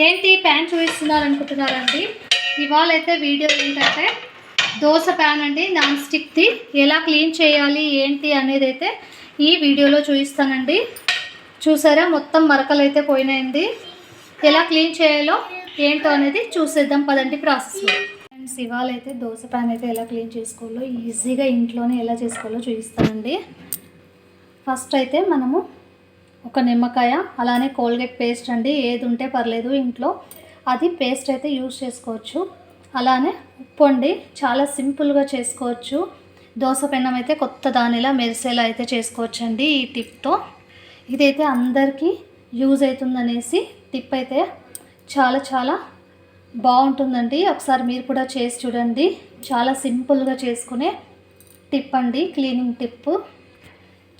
ఏంటి ప్యాన్ చూపిస్తున్నారు అనుకుంటున్నారండి? ఇవాళ అయితే వీడియో ఏంటంటే దోశ ప్యాన్ అండి నాన్ స్టిక్ది ఎలా క్లీన్ చేయాలి ఏంటి అనేది అయితే ఈ వీడియోలో చూపిస్తానండి. చూసారా? మొత్తం మరకలు అయితే పోయినాయండి. ఎలా క్లీన్ చేయాలో ఏంటో అనేది చూసేద్దాం. పదండి ప్రాసెస్లో ఫ్రెండ్స్ ఇవాళ అయితే దోశ ప్యాన్ అయితే ఎలా క్లీన్ చేసుకోవాలో ఈజీగా ఇంట్లోనే ఎలా చేసుకోవాలో చూపిస్తానండి. ఫస్ట్ అయితే మనము ఒక నిమ్మకాయ అలానే కోల్గేట్ పేస్ట్ అండి ఏది ఉంటే పర్లేదు ఇంట్లో. అది పేస్ట్ అయితే యూజ్ చేసుకోవచ్చు. అలానే ఉప్పు అండి చాలా సింపుల్గా చేసుకోవచ్చు. దోశ పెన్నం అయితే కొత్త దానిలా మెరిసేలా అయితే చేసుకోవచ్చు అండి ఈ టిప్తో. ఇదైతే అందరికీ యూజ్ అవుతుందనేసి టిప్ అయితే చాలా చాలా బాగుంటుందండి. ఒకసారి మీరు కూడా చేసి చూడండి. చాలా సింపుల్గా చేసుకునే టిప్ అండి క్లీనింగ్ టిప్పు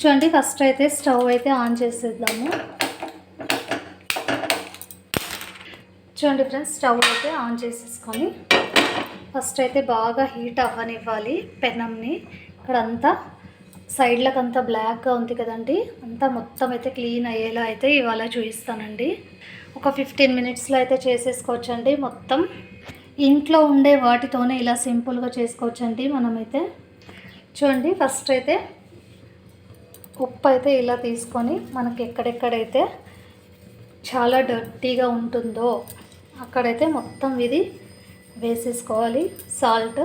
చూడండి ఫస్ట్ అయితే స్టవ్ అయితే ఆన్ చేసేద్దాము. చూడండి ఫ్రెండ్స్ స్టవ్ అయితే ఆన్ చేసేసుకొని ఫస్ట్ అయితే బాగా హీట్ అవ్వనివ్వాలి పెనంని. ఇక్కడ అంతా సైడ్లకు అంతా బ్లాక్గా ఉంది కదండి అంతా మొత్తం అయితే క్లీన్ అయ్యేలా అయితే ఇవాళ చూపిస్తానండి. ఒక ఫిఫ్టీన్ మినిట్స్లో అయితే చేసేసుకోవచ్చండి మొత్తం. ఇంట్లో ఉండే వాటితోనే ఇలా సింపుల్గా చేసుకోవచ్చండి మనమైతే. చూడండి ఫస్ట్ అయితే ఉప్పు అయితే ఇలా తీసుకొని మనకి ఎక్కడెక్కడైతే చాలా డర్టీగా ఉంటుందో అక్కడైతే మొత్తం ఇది వేసేసుకోవాలి. సాల్ట్.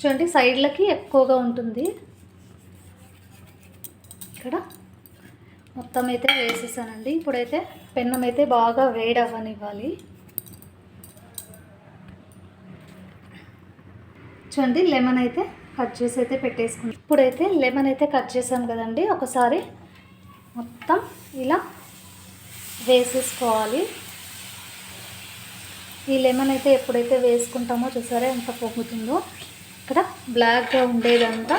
చూడండి సైడ్లకి ఎక్కువగా ఉంటుంది. ఇక్కడ మొత్తం అయితే వేసేసానండి. ఇప్పుడైతే పెన్నం అయితే బాగా వేడి అవ్వనివ్వాలి చూడండి లెమన్ అయితే కట్ చేసి అయితే పెట్టేసుకున్నాం. ఇప్పుడైతే లెమన్ అయితే కట్ చేసాం కదండి. ఒకసారి మొత్తం ఇలా వేసేసుకోవాలి. ఈ లెమన్ అయితే ఎప్పుడైతే వేసుకుంటామో చూసారా ఎంత పొంగుతుందో. ఇక్కడ బ్లాక్గా ఉండేదంతా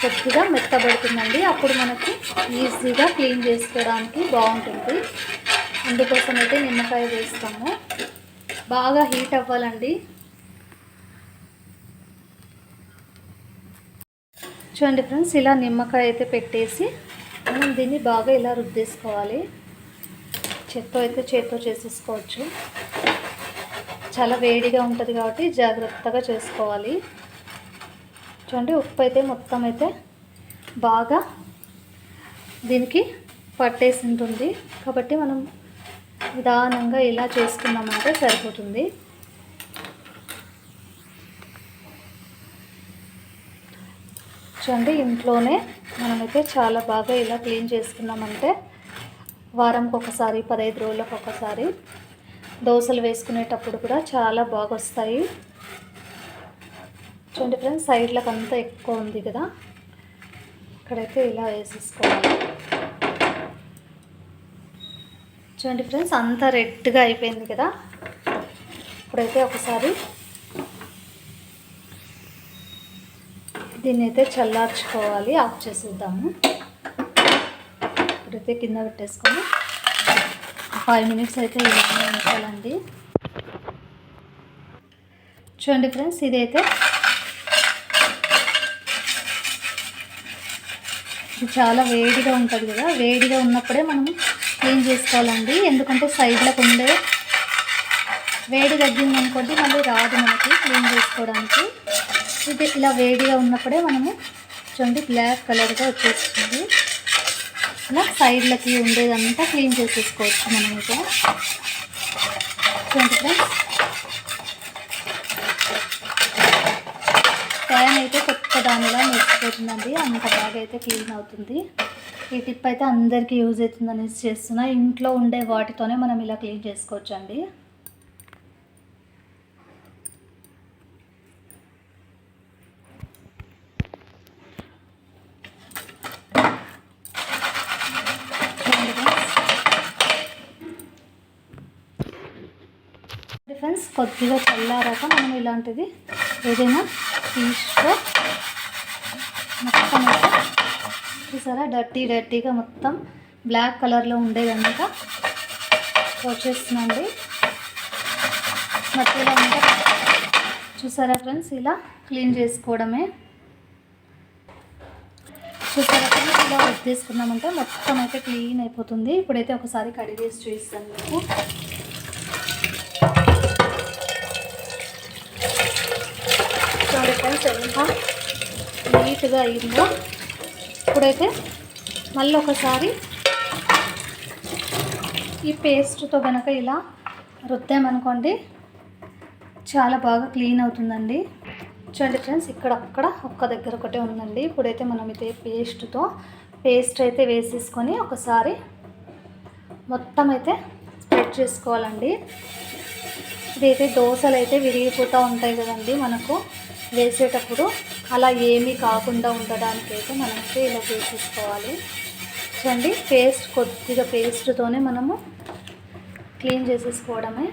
కొద్దిగా మెత్తబడుతుందండి. అప్పుడు మనకి ఈజీగా క్లీన్ చేసుకోవడానికి బాగుంటుంది. అందుకోసం అయితే నిమ్మకాయ వేస్తాము. బాగా హీట్ అవ్వాలండి. చూడండి ఫ్రెండ్స్ ఇలా నిమ్మకాయ అయితే పెట్టేసి మనం దీన్ని బాగా ఇలా రుద్దేసుకోవాలి. చేత్తో అయితే చేత్తో చేసేసుకోవచ్చు. చాలా వేడిగా ఉంటుంది కాబట్టి జాగ్రత్తగా చేసుకోవాలి. చూడండి ఉప్పు అయితే మొత్తం అయితే బాగా దీనికి పట్టేసి ఉంటుంది. కాబట్టి మనం నిదానంగా ఇలా చేసుకున్నామంటే సరిపోతుంది. చూడండి ఇంట్లోనే మనమైతే చాలా బాగా ఇలా క్లీన్ చేసుకున్నామంటే వారంకి ఒకసారి పదహైదు రోజులకు ఒకసారి దోశలు వేసుకునేటప్పుడు కూడా చాలా బాగా వస్తాయి చూడండి ఫ్రెండ్స్ సైడ్లకు అంతా ఎక్కువ ఉంది కదా. ఇక్కడైతే ఇలా వేసేసుకోవాలి. చూడండి ఫ్రెండ్స్ అంతా రెడ్గా అయిపోయింది కదా. ఇప్పుడైతే ఒకసారి దీన్ని అయితే చల్లార్చుకోవాలి. ఆఫ్ చేసేద్దాము. ఇప్పుడైతే కింద పెట్టేసుకొని ఫైవ్ మినిట్స్ అయితే ఉంచాలండి చూడండి ఫ్రెండ్స్ ఇదైతే ఇది చాలా వేడిగా ఉంటుంది కదా. వేడిగా ఉన్నప్పుడే మనం క్లీన్ చేసుకోవాలండి. ఎందుకంటే సైడ్లకు ఉండే వేడి తగ్గింది అనుకోండి మళ్ళీ రాదు మనకి క్లీన్ చేసుకోవడానికి. ఇది ఇలా వేడిగా ఉన్నప్పుడే మనము చూడండి బ్లాక్ కలర్గా వచ్చేస్తుంది. ఇలా సైడ్లకి ఉండేదంతా క్లీన్ చేసేసుకోవచ్చు మనం ఇక చూడండి ఫ్రెండ్స్ ప్యాన్ అయితే కొత్త దానిలా మెరిసిపోతుందండి. అంత బాగా అయితే క్లీన్ అవుతుంది. ఈ టిప్ అయితే అందరికీ యూజ్ అవుతుంది అనేసి చేస్తున్నా. ఇంట్లో ఉండే వాటితోనే మనం ఇలా క్లీన్ చేసుకోవచ్చు అండి ఫ్రెండ్స్ కొద్దిగా చల్లారాక మనం ఇలాంటిది ఏదైనా తీసుకో మొత్తం అయితే చూసారా? డర్టీ డర్టీగా మొత్తం బ్లాక్ కలర్లో ఉండేదంతా వచ్చేస్తుందండి. మట్టిలో ఉంటే చూసారా ఫ్రెండ్స్? ఇలా క్లీన్ చేసుకోవడమే. చూసారా ఫ్రెండ్స్? ఇలా తీసుకున్నామంటే మొత్తం అయితే క్లీన్ అయిపోతుంది. ఇప్పుడైతే ఒకసారి కడిగేసి చూస్తాను మీకు. చూడండి ఎంత నీట్గా అయిందో? ఇప్పుడైతే మళ్ళీ ఒకసారి ఈ పేస్ట్తో కనుక ఇలా రుద్దామనుకోండి చాలా బాగా క్లీన్ అవుతుందండి. చూడండి ఫ్రెండ్స్ ఇక్కడ అక్కడ ఒక్క దగ్గర ఒకటే ఉందండి. ఇప్పుడైతే మనం అయితే పేస్ట్తో పేస్ట్ అయితే వేసేసుకొని ఒకసారి మొత్తం అయితే స్ప్రెడ్ చేసుకోవాలండి. ఇదైతే దోశలు అయితే విరిగిపోతూ ఉంటాయి కదండి మనకు వేసేటప్పుడు. అలా ఏమీ కాకుండా ఉండడానికి అయితే మనమైతే ఇలా వేసేసుకోవాలి చూడండి పేస్ట్ కొద్దిగా పేస్ట్తోనే మనము క్లీన్ చేసేసుకోవడమే.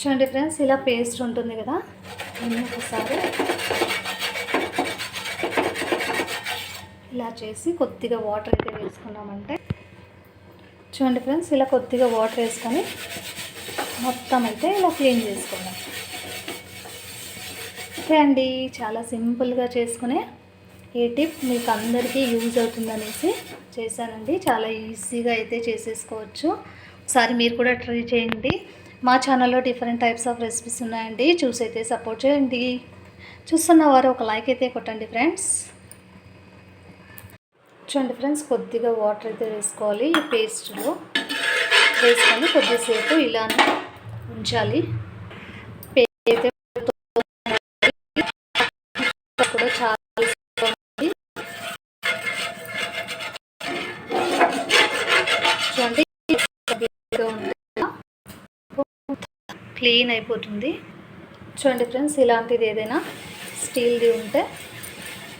చూడండి ఫ్రెండ్స్ ఇలా పేస్ట్ ఉంటుంది కదా. దీన్ని ఒకసారి. ఇలా చేసి కొద్దిగా వాటర్ అయితే వేసుకున్నామంటే చూడండి ఫ్రెండ్స్ ఇలా కొద్దిగా వాటర్ వేసుకొని మొత్తం అయితే ఇలా క్లీన్ చేసుకుందాం. ఓకే అండి చాలా సింపుల్గా చేసుకునే ఈ టిప్ మీకు అందరికీ యూజ్ అవుతుందనేసి చేశానండి. చాలా ఈజీగా అయితే చేసేసుకోవచ్చు. ఒకసారి మీరు కూడా ట్రై చేయండి. మా ఛానల్లో డిఫరెంట్ టైప్స్ ఆఫ్ రెసిపీస్ ఉన్నాయండి. చూసి అయితే సపోర్ట్ చేయండి. చూస్తున్న వారు ఒక లైక్ అయితే కొట్టండి ఫ్రెండ్స్. చూడండి ఫ్రెండ్స్ కొద్దిగా వాటర్ అయితే వేసుకోవాలి. ఈ పేస్ట్లో వేసుకొని కొద్దిసేపు ఇలానే ఉంచాలి. పేస్ట్ అయితే కూడా చాలా చూడండి క్లీన్ అయిపోతుంది. చూడండి ఫ్రెండ్స్ ఇలాంటిది ఏదైనా స్టీల్ది ఉంటే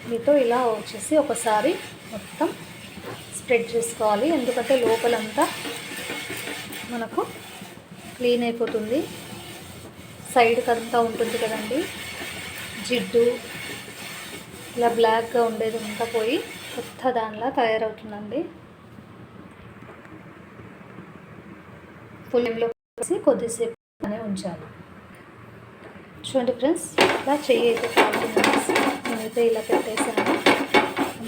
మీతో ఇలా వచ్చేసి ఒకసారి మొత్తం స్ప్రెడ్ చేసుకోవాలి. ఎందుకంటే లోపలంతా మనకు క్లీన్ అయిపోతుంది. సైడ్కి అంతా ఉంటుంది కదండి. జిడ్డు ఇలా బ్లాక్గా ఉండేది అంతా పోయి కొత్త దానిలా తయారవుతుందండి. పుల్లెంలో వేసి కొద్దిసేపు అనే ఉంచాలి. చూడండి ఫ్రెండ్స్ ఇలా చెయ్యి అయితే కాలుతుంది. నేనైతే ఇలా పెట్టేశాను.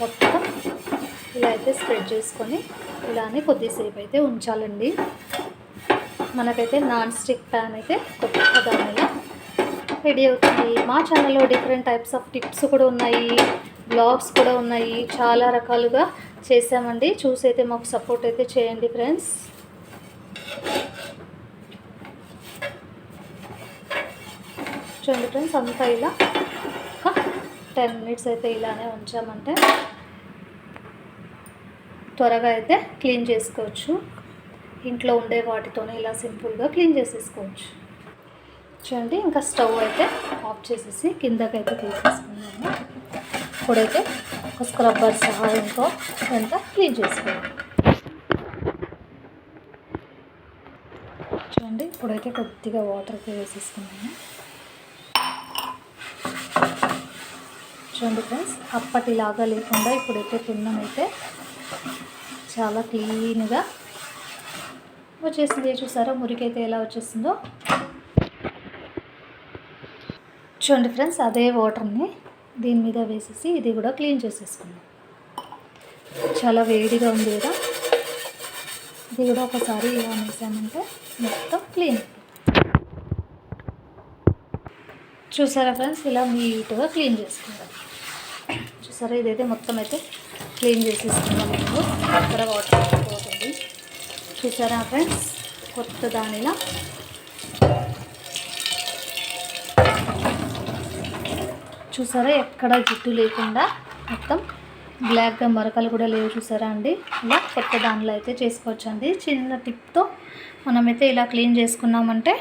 మొత్తం ఇలా అయితే స్ప్రెడ్ చేసుకొని ఇలానే కొద్దిసేపు అయితే ఉంచాలండి. మనకైతే నాన్ స్టిక్ ప్యాన్ అయితే కొత్త దానిలా రెడీ అవుతుంది. మా ఛానల్లో డిఫరెంట్ టైప్స్ ఆఫ్ టిప్స్ కూడా ఉన్నాయి. బ్లాగ్స్ కూడా ఉన్నాయి. చాలా రకాలుగా చేసామండి చూసి అయితే మాకు సపోర్ట్ అయితే చేయండి ఫ్రెండ్స్ చూడండి ఫ్రెండ్స్ అంతా ఇలా ఒక టెన్ మినిట్స్ అయితే ఇలానే ఉంచామంటే త్వరగా అయితే క్లీన్ చేసుకోవచ్చు. ఇంట్లో ఉండే వాటితోనే ఇలా సింపుల్గా క్లీన్ చేసేసుకోవచ్చు. చూడండి ఇంకా స్టవ్ అయితే ఆఫ్ చేసేసి కిందకైతే తీసేసుకున్నాము. ఇప్పుడైతే ఒక స్క్రబ్బర్ సహాయంతో అంతా క్లీన్ చేసుకోవాలి. చూడండి ఇప్పుడైతే కొద్దిగా వాటర్ వేసేసుకున్నాము. చూడండి ఫ్రెండ్స్ అప్పటిలాగా లేకుండా ఇప్పుడైతే తున్నమైతే చాలా క్లీన్గా వచ్చేసింది. చూసారా మురికైతే ఎలా వచ్చేసిందో? చూడండి ఫ్రెండ్స్ అదే వాటర్ని దీని మీద వేసేసి ఇది కూడా క్లీన్ చేసేసుకుందాం. చాలా వేడిగా ఉంది కదా. ఇది కూడా ఒకసారి ఇలా వేసామంటే మొత్తం క్లీన్ చూసారా ఫ్రెండ్స్ ఇలా నీట్గా క్లీన్ చేసుకుందాం. చూసారా ఇదైతే మొత్తం అయితే క్లీన్ చేసేసుకుందాం ఇప్పుడు అక్కడ వాటర్ పోతుంది. చూసారా ఫ్రెండ్స్? కొత్త దానిలా. చూసారా? ఎక్కడ జుట్టు లేకుండా మొత్తం బ్లాక్గా మరకలు కూడా లేవు చూసారా అండి? ఇలా కొత్త దానిలో అయితే చేసుకోవచ్చు అండి చిన్న టిప్తో మనమైతే ఇలా క్లీన్ చేసుకున్నామంటే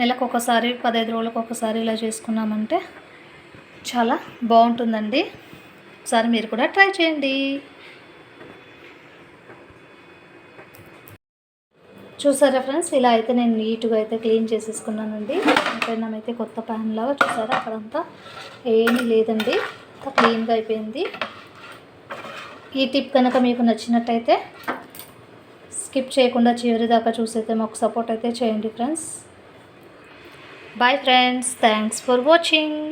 నెలకు ఒకసారి పదహైదు రోజులకు ఒకసారి ఇలా చేసుకున్నామంటే చాలా బాగుంటుందండి. ఒకసారి మీరు కూడా ట్రై చేయండి. చూసారా ఫ్రెండ్స్? ఇలా అయితే నేను నీట్గా అయితే క్లీన్ చేసేసుకున్నానండి. పెన్నం అయితే కొత్త ప్యాన్ లాగా చూసారా? అక్కడంతా ఏమీ లేదండి. అంతా క్లీన్గా అయిపోయింది. ఈ టిప్ కనుక మీకు నచ్చినట్టయితే స్కిప్ స్కిప్ చేయకుండా చివరి దాకా చూసైతే మాకు సపోర్ట్ అయితే చేయండి friends. Bye friends. Thanks for watching.